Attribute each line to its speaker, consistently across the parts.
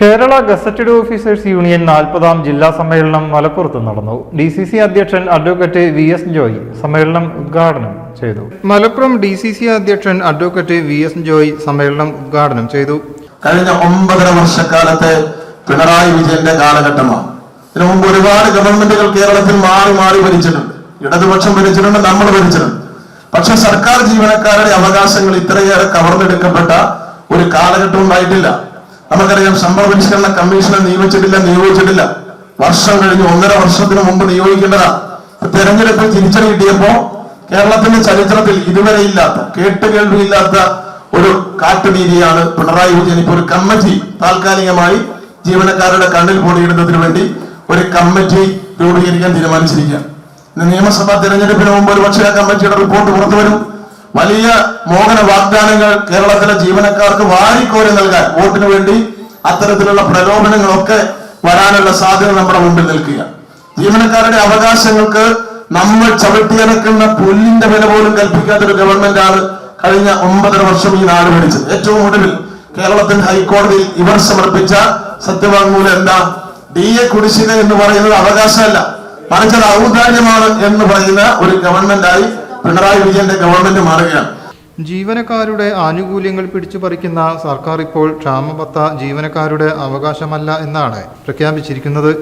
Speaker 1: Kerala gazetted officers union നാൽപ്പതാം ജില്ലാ സമ്മേളനം മലപ്പുറത്ത് നടന്നു. ഡി സി സി അധ്യക്ഷൻ അഡ്വക്കേറ്റ് വി എസ് ജോയ് സമ്മേളനം ഉദ്ഘാടനം ചെയ്തു. മലപ്പുറം ഡി സി സി അധ്യക്ഷൻ അഡ്വക്കേറ്റ് വി എസ് ജോയ് സമ്മേളനം ഉദ്ഘാടനം ചെയ്തു.
Speaker 2: കഴിഞ്ഞ ഒമ്പതര വർഷക്കാലത്തെ പിണറായി വിജയന്റെ കാലഘട്ടമാണ്. ഇതിനു മുമ്പ് ഒരുപാട് ഗവൺമെന്റുകൾ കേരളത്തിൽ മാറി മാറി ഭരിച്ചിട്ടുണ്ട്. ഇടതുപക്ഷം ഭരിച്ചിട്ടുണ്ട് നമ്മൾ ഭരിച്ചിട്ടുണ്ട്. പക്ഷെ സർക്കാർ ജീവനക്കാരുടെ അവകാശങ്ങൾ ഇത്രയേറെ കവർന്നെടുക്കപ്പെട്ട ഒരു കാലഘട്ടം ഉണ്ടായിട്ടില്ല. നമുക്കറിയാം ശമ്പള പരിഷ്കരണ കമ്മീഷനെ നിയമിച്ചിട്ടില്ല നിയോഗിച്ചിട്ടില്ല. വർഷം കഴിഞ്ഞ് ഒന്നര വർഷത്തിന് മുമ്പ് നിയോഗിക്കേണ്ടതാ. തെരഞ്ഞെടുപ്പിൽ തിരിച്ചടി കിട്ടിയപ്പോ കേരളത്തിന്റെ ചരിത്രത്തിൽ ഇതുവരെ ഇല്ലാത്ത കേട്ടുകേൾവിയില്ലാത്ത ഒരു കാട്ടുനീതിയാണ് പിണറായി വിജയൻ. ഇപ്പോൾ ഒരു കമ്മിറ്റി താൽക്കാലികമായി ജീവനക്കാരുടെ കണ്ണിൽ പൊടിയിടുന്നതിന് വേണ്ടി ഒരു കമ്മിറ്റി രൂപീകരിക്കാൻ തീരുമാനിച്ചിരിക്കുകയാണ്. നിയമസഭാ തെരഞ്ഞെടുപ്പിന് മുമ്പ് ഒരു പക്ഷേ ആ കമ്മിറ്റിയുടെ റിപ്പോർട്ട് പുറത്തു വരും. വലിയ മോഹന വാഗ്ദാനങ്ങൾ കേരളത്തിലെ ജീവനക്കാർക്ക് വാരിക്കോരി നൽകാൻ വോട്ടിന് വേണ്ടി അത്തരത്തിലുള്ള പ്രലോഭനങ്ങളൊക്കെ വരാനുള്ള സാധ്യത നമ്മുടെ മുമ്പിൽ നിൽക്കുക ജീവനക്കാരുടെ അവകാശങ്ങൾക്ക് നമ്മൾ ചവിട്ടിയിറക്കുന്ന പുല്ലിന്റെ വില പോലും കൽപ്പിക്കാത്ത ഒരു ഗവൺമെന്റാണ് കഴിഞ്ഞ ഒമ്പതര വർഷം ഈ നാട് ഭരിച്ചത്. ഏറ്റവും ഒടുവിൽ കേരളത്തിന്റെ ഹൈക്കോടതിയിൽ ഇവർ സമർപ്പിച്ച സത്യവാങ്മൂലം എന്താ? ഡി എ കുടിശ്ശിക എന്ന് പറയുന്നത് അവകാശമല്ല. മറിച്ച് അത് ഔദാര്യമാണ് എന്ന് പറയുന്ന ഒരു ഗവൺമെന്റായി പിണറായി വിജയന്റെ ഗവൺമെന്റ് മാറുകയാണ്.
Speaker 1: ജീവനക്കാരുടെ ആനുകൂല്യങ്ങൾ പിടിച്ചു പറിക്കുന്ന സർക്കാർ ഇപ്പോൾ ക്ഷാമബത്ത ജീവനക്കാരുടെ അവകാശമല്ല എന്നാണ് പ്രഖ്യാപിച്ചിരിക്കുന്നത്.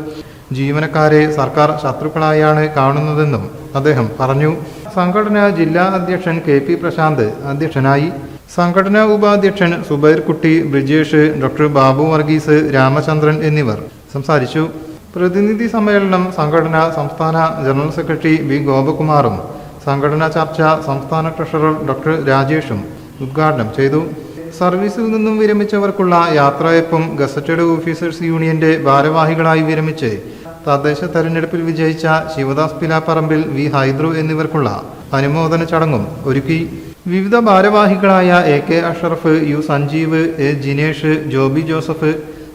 Speaker 1: ജീവനക്കാരെ സർക്കാർ ശത്രുക്കളായാണ് കാണുന്നതെന്നും അദ്ദേഹം പറഞ്ഞു. സംഘടന ജില്ലാ അധ്യക്ഷൻ കെ പി പ്രശാന്ത് അധ്യക്ഷനായി. സംഘടനാ ഉപാധ്യക്ഷൻ സുബൈർ കുട്ടി ബ്രിജേഷ് ഡോക്ടർ ബാബു വർഗീസ് രാമചന്ദ്രൻ എന്നിവർ സംസാരിച്ചു. പ്രതിനിധി സമ്മേളനം സംഘടന സംസ്ഥാന ജനറൽ സെക്രട്ടറി വി ഗോപകുമാറും സംഘടനാ ചർച്ച സംസ്ഥാന ട്രഷറർ ഡോക്ടർ രാജേഷും ഉദ്ഘാടനം ചെയ്തു. സർവീസിൽ നിന്നും വിരമിച്ചവർക്കുള്ള യാത്രയപ്പം ഗസറ്റഡ് ഓഫീസേഴ്സ് യൂണിയന്റെ ഭാരവാഹികളായി വിരമിച്ച് തദ്ദേശ തെരഞ്ഞെടുപ്പിൽ വിജയിച്ച ശിവദാസ് പിലാപ്പറമ്പിൽ വി ഹൈദ്രു എന്നിവർക്കുള്ള അനുമോദന ചടങ്ങും ഒരുക്കി. വിവിധ ഭാരവാഹികളായ A K Ashraf U Sanjeev A Jinesh Joby Joseph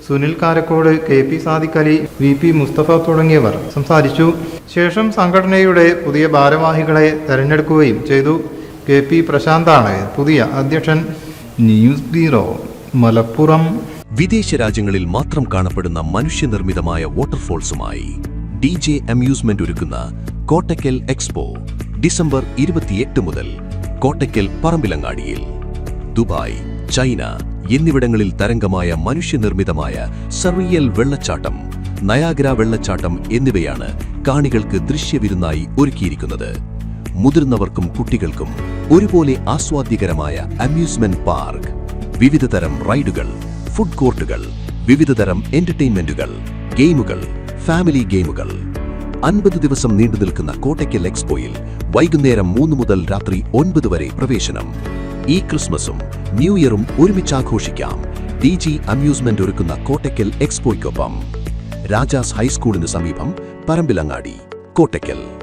Speaker 1: Sunil Karakkode K P Sadiq Ali V P Mustafa തുടങ്ങിയവർ സംസാരിച്ചു. ശേഷം സംഘടനയുടെ പുതിയ ഭാരവാഹികളെ തെരഞ്ഞെടുക്കുകയും ചെയ്തു. കെ പി പ്രശാന്താണ് പുതിയ അധ്യക്ഷൻ. News bureau Malappuram.
Speaker 3: വിദേശ രാജ്യങ്ങളിൽ മാത്രം കാണപ്പെടുന്ന മനുഷ്യനിർമ്മിതമായ വാട്ടർഫോൾസുമായി ഡി ജെ അമ്യൂസ്മെന്റ് ഒരുക്കുന്ന കോട്ടക്കൽ എക്സ്പോ ഡിസംബർ ഇരുപത്തിയെട്ട് മുതൽ കോട്ടക്കൽ പറമ്പിലങ്ങാടിയിൽ. ദുബായ് ചൈന എന്നിവിടങ്ങളിൽ തരംഗമായ മനുഷ്യനിർമ്മിതമായ സർവിയൽ വെള്ളച്ചാട്ടം നയാഗ്ര വെള്ളച്ചാട്ടം എന്നിവയാണ് കാണികൾക്ക് ദൃശ്യവിരുന്നായി ഒരുക്കിയിരിക്കുന്നത്. മുതിർന്നവർക്കും കുട്ടികൾക്കും ഒരുപോലെ ആസ്വാദ്യകരമായ അമ്യൂസ്മെന്റ് പാർക്ക് വിവിധതരം റൈഡുകൾ ഫുഡ് കോർട്ടുകൾ വിവിധതരം എന്റർടൈൻമെന്റുകൾ ഗെയിമുകൾ ഫാമിലി ഗെയിമുകൾ. അൻപത് ദിവസം നീണ്ടു നിൽക്കുന്ന കോട്ടയ്ക്കൽ എക്സ്പോയിൽ വൈകുന്നേരം മൂന്ന് മുതൽ രാത്രി ഒൻപത് വരെ പ്രവേശനം. ഈ ക്രിസ്മസും ന്യൂ ഇയറും ഒരുമിച്ച് ആഘോഷിക്കാം. ഡി ജി അമ്യൂസ്മെന്റ് ഒരുക്കുന്ന കോട്ടയ്ക്കൽ എക്സ്പോയ്ക്കൊപ്പം. രാജാസ് ഹൈസ്കൂളിന് സമീപം പറമ്പിലങ്ങാടി കോട്ടയ്ക്കൽ.